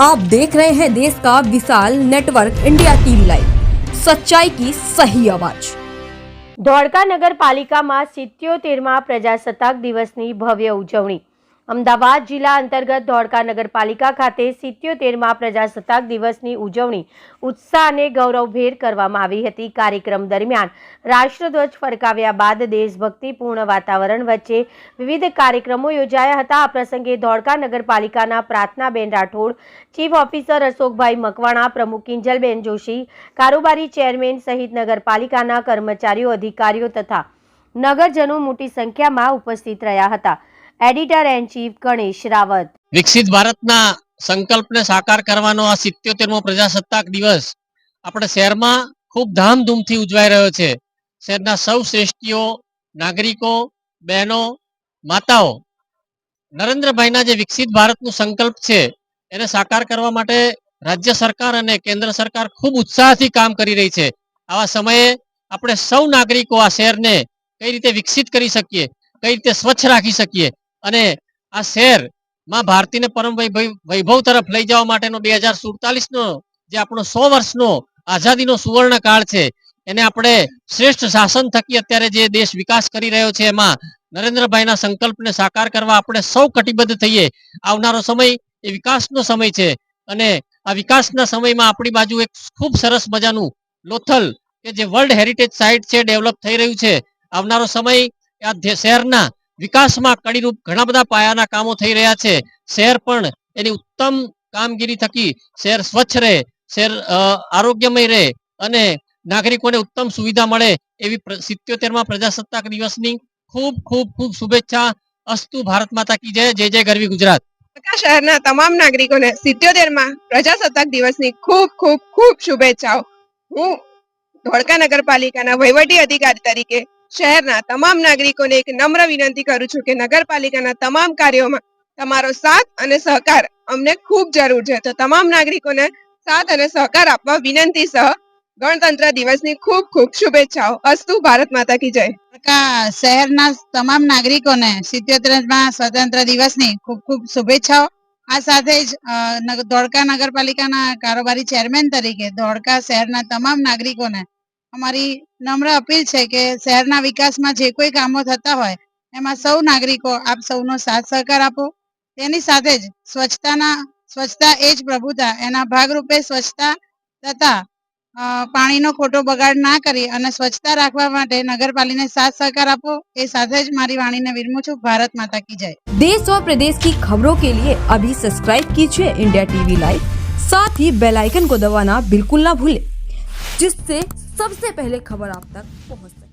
आप देख रहे हैं देश का विशाल नेटवर्क इंडिया टीवी लाइव सच्चाई की सही आवाज ધોળકા નગરપાલિકામાં સિત્યોતેરમાં પ્રજાસત્તાક દિવસની ભવ્ય ઉજવણી અમદાવાદ જિલ્લા અંતર્ગત ધોળકા નગરપાલિકા ખાતે સિત્યોતેરમાં પ્રજાસત્તાક દિવસની ઉજવણી ઉત્સાહ અને ગૌરવભેર કરવામાં આવી હતી. કાર્યક્રમ દરમિયાન રાષ્ટ્રધ્વજ ફરકાવ્યા બાદ દેશભક્તિપૂર્ણ વાતાવરણ વચ્ચે વિવિધ કાર્યક્રમો યોજાયા હતા. આ પ્રસંગે ધોળકા નગરપાલિકાના પ્રાર્થનાબેન રાઠોડ, ચીફ ઓફિસર અશોકભાઈ મકવાણા, પ્રમુખ કિંજલબેન જોશી, કારોબારી ચેરમેન સહિત નગરપાલિકાના કર્મચારીઓ, અધિકારીઓ તથા નગરજનો મોટી સંખ્યામાં ઉપસ્થિત રહ્યા હતા. Editor and chief Ganesh Rawat. વિકસિત ભારતના સંકલ્પને સાકાર કરવાનો આ સિત્યોતેરમો પ્રજાસત્તાક દિવસ આપણે શહેરમાં ખૂબ ધામધૂમથી ઉજવાઈ રહ્યો છે. શહેરના સૌ શ્રેષ્ઠીઓ, નાગરિકો, બહેનો, માતાઓ, નરેન્દ્રભાઈના જે વિકસિત ભારતનું સંકલ્પ છે, એને સાકાર કરવા માટે રાજ્ય સરકાર અને કેન્દ્ર સરકાર ખૂબ ઉત્સાહથી કામ કરી રહી છે. આવા સમયે આપણે સૌ નાગરિકો આ શહેરને કઈ રીતે વિકસિત કરી શકીએ, કઈ રીતે સ્વચ્છ રાખી શકીએ અને આ શહેરમાં ભારતીને પરમ વૈભવ તરફ લઈ જવા માટેનો બે હજાર સુડતાલીસનો જે આપણો સો વર્ષનો આઝાદીનો સુવર્ણ કાળ છે, એને આપણે શ્રેષ્ઠ શાસન થકી અત્યારે જે દેશ વિકાસ કરી રહ્યો છે, એમાં નરેન્દ્રભાઈના સંકલ્પને સાકાર કરવા આપણે સૌ કટિબદ્ધ થઈએ. આવનારો સમય એ વિકાસનો સમય છે અને આ વિકાસના સમયમાં આપણી બાજુ એક ખૂબ સરસ મજાનું લોથલ કે જે વર્લ્ડ હેરિટેજ સાઇટ છે, ડેવલપ થઈ રહ્યું છે. આવનારો સમય આ શહેરના વિકાસમાં કડીરૂપ ઘણા બધા પાયાના કામો થઈ રહ્યા છે. શહેર પણ એની ઉત્તમ કામગીરી થકી શહેર સ્વચ્છ રહે, શહેર આરોગ્યમય રહે અને નાગરિકોને ઉત્તમ સુવિધા મળે એવી સિત્યોતેરમાં પ્રજાસત્તાક દિવસની ખૂબ ખૂબ ખૂબ શુભેચ્છા. અસ્તુ ભારત માતા કી જય જય જય ગરવી ગુજરાત. શહેરના તમામ નાગરિકોને સિત્યોતેરમાં પ્રજાસત્તાક દિવસની ખૂબ ખૂબ ખૂબ શુભેચ્છાઓ. હું ધોળકા નગરપાલિકાના વહીવટી અધિકારી તરીકે શહેરના તમામ નાગરિકોને એક નમ્ર વિનંતી કરું છું કે નગરપાલિકાના તમામ કાર્યોમાં તમારો સાથ અને સહકાર અમને ખૂબ જરૂર છે. તો તમામ નાગરિકોને સાથ અને સહકાર આપવા વિનંતી સહ ગણતંત્ર દિવસની ખૂબ ખૂબ શુભેચ્છાઓ. અસ્તુ ભારત માતા કી જય. શહેરના તમામ નાગરિકોને સિત્યોતેરમાં સ્વતંત્ર દિવસની ખૂબ ખૂબ શુભેચ્છાઓ. આ સાથે જ ધોળકા નગરપાલિકાના કારોબારી ચેરમેન તરીકે ધોળકા શહેરના તમામ નાગરિકોને અમારી નમ્ર અપીલ છે કે શહેરના વિકાસમાં જે કોઈ કામો થતા હોય એમાં સૌ નાગરિકો આપ સૌનો સાથ સહકાર આપો તેની સાથે જ સ્વચ્છતાના સ્વચ્છતા એ જ પ્રભુતા એના ભાગરૂપે સ્વચ્છતા તથા અ, પાણીનો ખોટો બગાડ ના કરી અને સ્વચ્છતા રાખવા માટે નગરપાલિકાને સાથ સહકાર આપો એ સાથે જ મારી વાણીને વિરમું છું ભારત માતા કી જય देश और प्रदेश की खबरों के लिए अभी सब्सक्राइब कीजिए इंडिया टीवी लाइव साथ ही बेल आइकन को दबाना बिल्कुल ना भूलें जिससे सबसे पहले खबर आप तक पहुंच सके